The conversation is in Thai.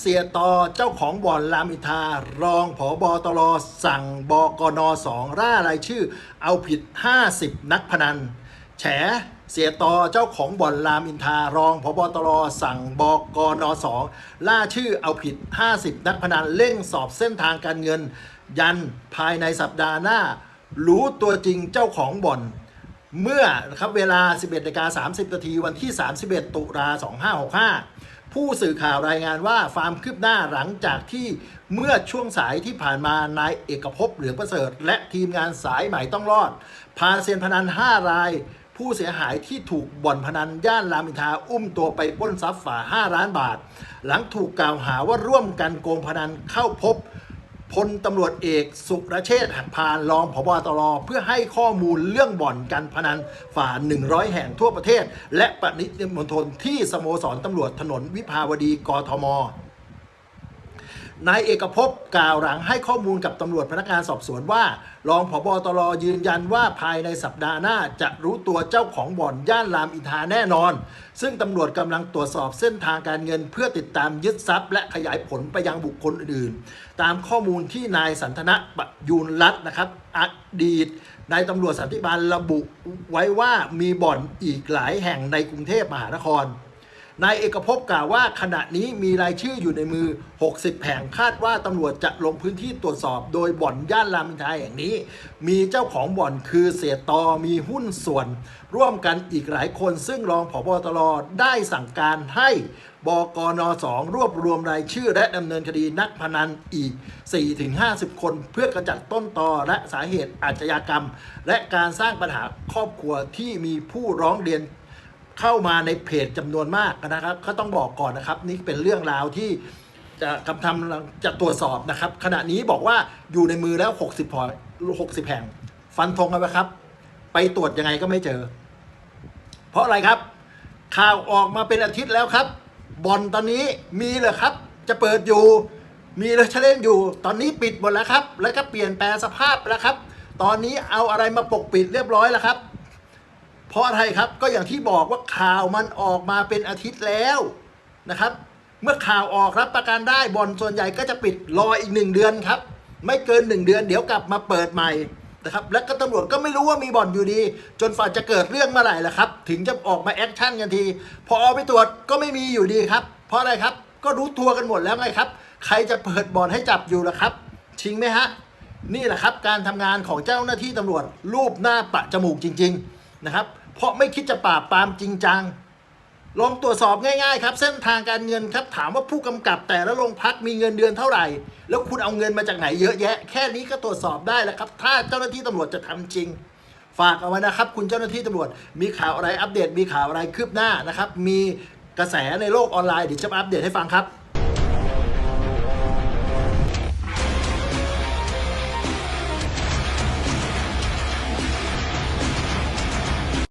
เสียต่อเจ้าของบ่อนรามอินทา รองผอบอตรสั่งบกนสองร่ารายชื่อ เอาผิด 50 นักพนัน แฉเสียต่อเจ้าของบ่อนรามอินทารองผบตรสั่งบกนสองล่าชื่อเอาผิด 50 นักพนันเร่งสอบเส้นทางการเงิน ยันภายในสัปดาห์หน้า รู้ตัวจริงเจ้าของบ่อนเมื่อครับเวลา 11นาฬิกา30นาทีวันที่ 31 ตุลา2565 ผู้สื่อข่าวรายงานว่าฟาร์มคืบหน้าหลังจากที่เมื่อช่วงสายที่ผ่านมานายเอกภพเหลืองประเสริฐ และทีมงานสายใหม่ต้องรอด พาเซียนพนัน 5 ราย ผู้เสียหายที่ถูกบ่อนพนันย่านรามอินทราอุ้มตัวไปปล้นทรัพย์ฝ่า 5 ล้านบาท หลังถูกกล่าวหาว่าร่วมกันโกงพนันเข้าพบ พลตำรวจเอกสุรเชษฐ์หักพานรองผบตรเพื่อให้ข้อมูลเรื่องบ่อนการพนันฝ่า 100 แห่งทั่วประเทศ และปณิมณฑลที่สโมสรตำรวจถนนวิภาวดีกทม นายเอกภพกล่าวหลังให้ข้อมูลกับตำรวจพนักงานสอบสวนว่า รองผบตรยืนยันว่าภายในสัปดาห์หน้าจะรู้ตัวเจ้าของบ่อนย่านรามอินทราแน่นอน ซึ่งตำรวจกำลังตรวจสอบเส้นทางการเงิน เพื่อติดตามยึดทรัพย์ และขยายผลไปยังบุคคลอื่น ตามข้อมูลที่นายสันทนะปยูนรัตน์นะครับอดีตนายตำรวจสันติบาลระบุไว้ว่ามีบ่อนอีกหลายแห่งในกรุงเทพมหานคร นายเอกภพกล่าวว่าขณะนี้มีรายชื่ออยู่ในมือ 60แห่งคาดว่าตำรวจจะลงพื้นที่ตรวจสอบ โดยบ่อนย่านรามอินทราแห่งนี้ มีเจ้าของบ่อนคือเสียตอมีหุ้นส่วน ร่วมกันอีกหลายคนซึ่งรองผบตรได้สั่งการให้บกนสองรวบรวมรายชื่อและดำเนินคดีนักพนันอีก 4-50 คน เพื่อกระจัดต้นตอและสาเหตุอาชญากรรม และการสร้างปัญหาครอบครัวที่มีผู้ร้องเรียน เข้ามาในเพจจำนวนมากนะครับ ก็ต้องบอกก่อนนะครับ นี่เป็นเรื่องราวที่จะกำทำจะตรวจสอบนะครับ ขณะนี้บอกว่าอยู่ในมือแล้ว 60พอ60 แห่ง ฟันธงกันไหครับ ไปตรวจยังไงก็ไม่เจอ เพราะอะไรครับ ข่าวออกมาเป็นอาทิตย์แล้วครับบอลตอนนี้มีเลยครับ จะเปิดอยู่ มีเลยเล่นอยู่ ตอนนี้ปิดหมดแล้วครับ แล้วก็เปลี่ยนแปลงสภาพแล้วครับ ตอนนี้เอาอะไรมาปกปิดเรียบร้อยแล้วครับ เพราะอะไรครับก็อย่างที่บอกว่าข่าวมันออกมาเป็นอาทิตย์แล้วนะครับ เมื่อข่าวออกรับประกันได้บอลส่วนใหญ่ก็จะปิดรออีกหนึ่งเดือนครับ ไม่เกินหนึ่งเดือนเดี๋ยวกลับมาเปิดใหม่นะครับ แล้วก็ตำรวจก็ไม่รู้ว่ามีบ่อนอยู่ดี จนฝ่าจะเกิดเรื่องเมื่อไหร่ล่ะครับ ถึงจะออกมาแอคชั่นกันที พอเอาไปตรวจก็ไม่มีอยู่ดีครับ เพราะอะไรครับก็รู้ตัวกันหมดแล้วไงครับ ใครจะเปิดบ่อนให้จับอยู่ล่ะครับชิงไหมฮะนี่แหละครับการทำงานของเจ้าหน้าที่ตำรวจรูปหน้าปะจมูกจริง ๆ นะครับ เพราะไม่คิดจะปราบปรามจริงจังลองตรวจสอบง่ายๆครับ เส้นทางการเงินครับถามว่าผู้กำกับแต่ละโรงพักมีเงินเดือนเท่าไหร่ แล้วคุณเอาเงินมาจากไหนเยอะแยะ แค่นี้ก็ตรวจสอบได้แล้วครับ ถ้าเจ้าหน้าที่ตำรวจจะทำจริง ฝากเอาไว้นะครับ คุณเจ้าหน้าที่ตำรวจมีข่าวอะไรอัปเดต มีข่าวอะไรคืบหน้านะครับ มีกระแสในโลกออนไลน์เดี๋ยวจะอัปเดตให้ฟังครับ